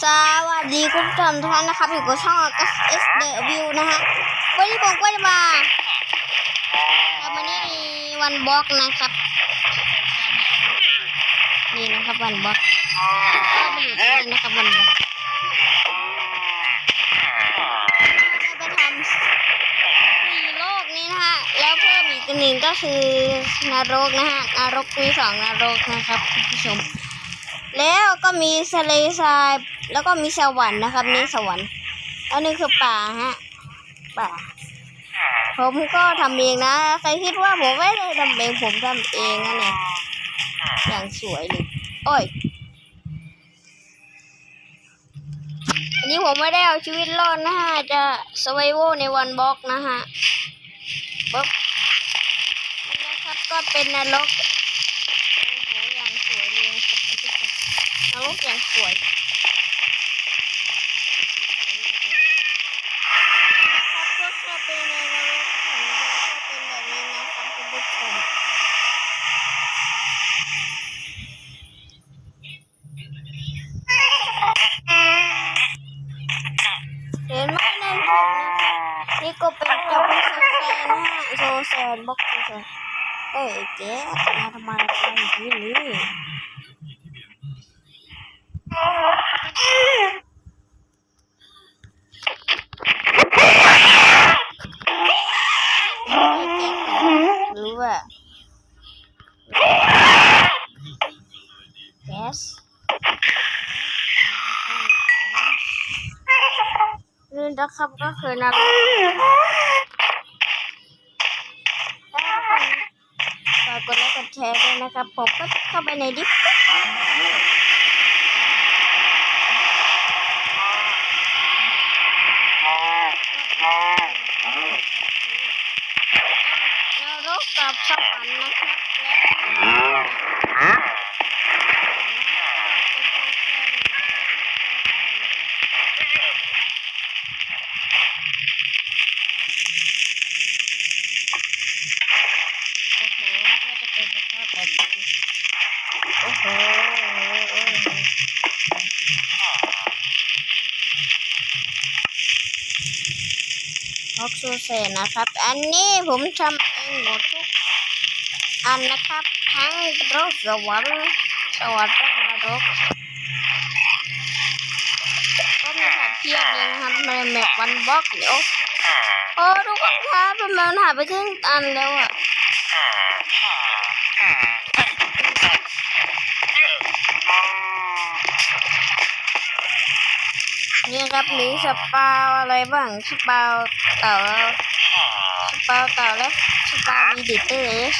สวัสดีคุณผู้ชมทุกท่านนะครับอยู่กับช่องกัสเอสเดวิวนะฮะวันนี้ผมก็จะมาทำวันนี้มีวันบล็อกนะครับ นี่นะครับวันบล็อกก็มาอยู่ตรงนี้นะครับวันบล็อกจะไปทำสี่โลกนี้นะฮะแล้วเพิ่มอีกหนึ่งก็คือนรกนะฮะนรกมีสองนรกนะครับคุณผู้ชมแล้วก็มีทะเลทราย แล้วก็มีสวรรค์นะครับนี่สวรรค์แล้วนี่คือป่าฮะป่า ผมก็ทำเองนะ ใครคิดว่าผมไม่ได้ทำเองผมทำเองนะเนี่ยอย่างสวยเลยโอ้ยอันนี้ผมไม่ได้เอาชีวิตรอดนะฮะจะสไวโวในวันบล็อกนะฮะบล็อกนี่นะครับก็เป็นนรกโอ้โหอย่างสวยเลยครับคุณผู้ชมนรกอย่างสวยนะครับก็ เข้าไปในนรกของเราก็เป็นแบบนี้นะครับคุณผู้ชมเห็นไหมนั่นผมนะครับนี่ก็เป็นเจ้าพี่โซแซนนะฮะโซแซนบล็อกโซแซนเอ้ยเจ๊มาทำไมทำอย่างนี้นี่หรือว่าแก๊สนี่นะ ครับก็คือนรกฝากกดไลค์กดแชร์ด้วยนะครับ ผมก็จะเข้าไปในดิสนรกกับสวรรค์นะครับและโอ้โหน่าจะเป็นสภาพแบบนี้ โอ้โหโอ้โหล็อกโซเซนะครับ อันนี้ผมทำเองหมดทุกอันนะครับ ทั้งรกสวรรค์สวรรค์และนรกก็มีแผนเทียบเลยนะครับในแมปวันบล็อกเดี๋ยวโอ้ทุกคนครับมมันหายไปครึ่งอันแล้วอะ นี่ครับมีสปาอะไรบ้างสปาเต่าสปาเต่าและสปาวีเลเจอร์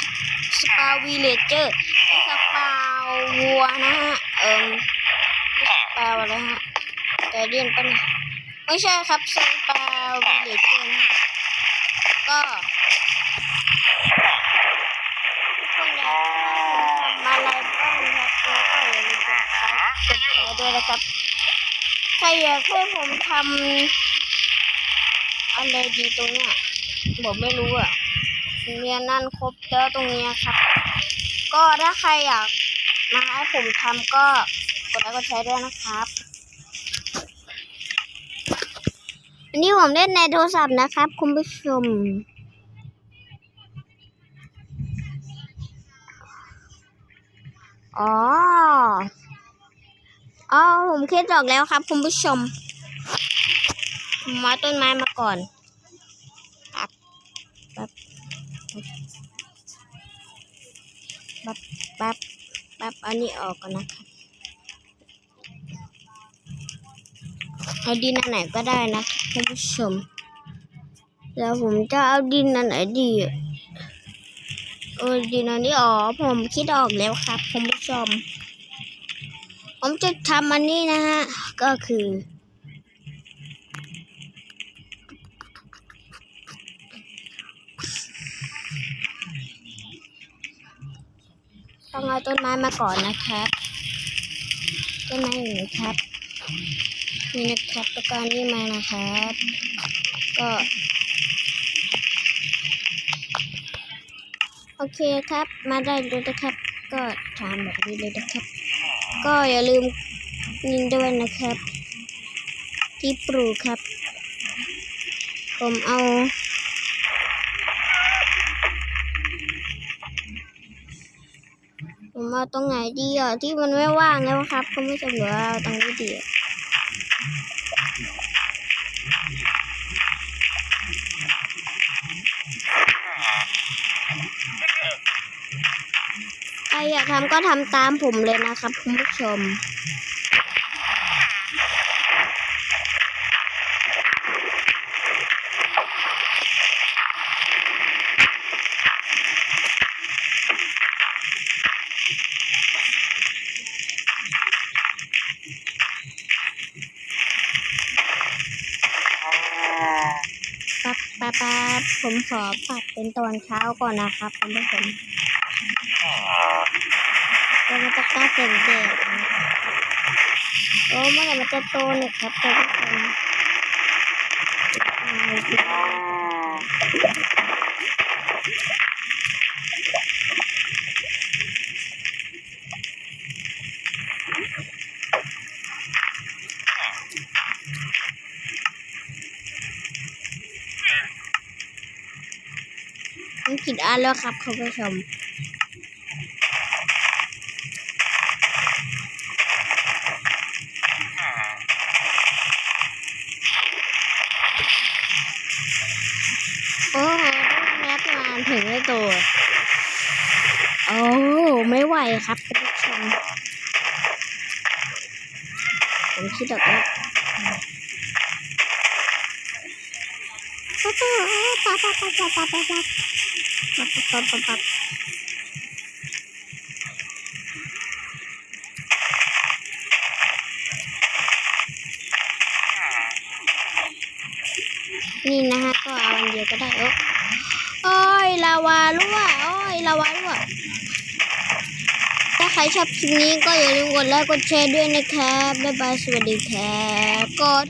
สปาวีเลเจอร์สปาวัวนะฮะเอิมสปาอะไรฮะแต่เรียนปะเนี่ยไม่ใช่ครับสปาวีเลเจอร์ก็ ทุกคนอยากให้ผมทำอะไรบ้างครับก็อย่าลืมกดไลค์กดแชร์ด้วยนะครับใครอยากให้ผมทำอะไรดีตรงเนี้ยผมไม่รู้อะเรียนนั่นครบแล้วตรงเนี้ยครับ ก็ถ้าใครอยากมาให้ผมทำก็กดไลค์กดแชร์ด้วยนะครับอันนี้ผมเล่นในโทรศัพท์นะครับ คุณผู้ชม อ๋อ อ๋อ ผมคิดออกแล้วครับคุณผู้ชมผมมาต้นไม้มาก่อนปั๊บปับปั๊บปับปั๊บอันนี้ออกก่อนนะครับเอาดินอันไหนก็ได้นะคุณผู้ชม แล้วผมจะเอาดินอันไหนดี เออดินอนนี้อ๋อผมคิดออกแล้วครับคุณผู้ชม ผมจะทำอันนี้นะฮะ ก็คือ ต้องเอาต้นไม้มาก่อนนะครับต้นไม้อยู่นะครับนี่นะครับแล้วก็นนี้มานะครับ ก็ โอเคครับ มาได้เลยนะครับ ก็ทำแบบนี้เลยนะครับ ก็อย่าลืมนี่ด้วยนะครับ ที่ปลูกครับ ผมเอาผมเอาตรงไหนดีอะที่มันไม่ว่างแล้วครับคุณผู้ชมหรือเอาตรงนี้ดีอะใคร อยากทำก็ทำตามผมเลยนะครับคุณผู้ชม ปั๊บปั๊บปั๊บผมขอปรับเป็นตอนเช้าก่อนนะครับคุณผู้ชม จะกล้าเป็นเด็กโอ้เมื่อไหร่มันจะโตเนี่ยครับคุณผู้ชมเอาสิมันผิดอันแล้วครับคุณผู้ชม โอ้โหต้องรับงานถึงได้ตัวโอ้ไม่ไหวครับคุณผู้ชมผมคิดออกแล้วปั๊บปั๊บปั๊บปั๊บปั๊บปั๊บปั๊บปั๊บปั๊บปั๊บปั๊บปั๊บนี่นะฮะก็เอาอันเดียวก็ได้โอ้ โอ้ยลาวารั่วโอ้ยลาวารั่วถ้าใครชอบคลิปนี้ก็อย่าลืมกดไลค์กดแชร์ด้วยนะครับ บ๊ายบาย สวัสดีครับกด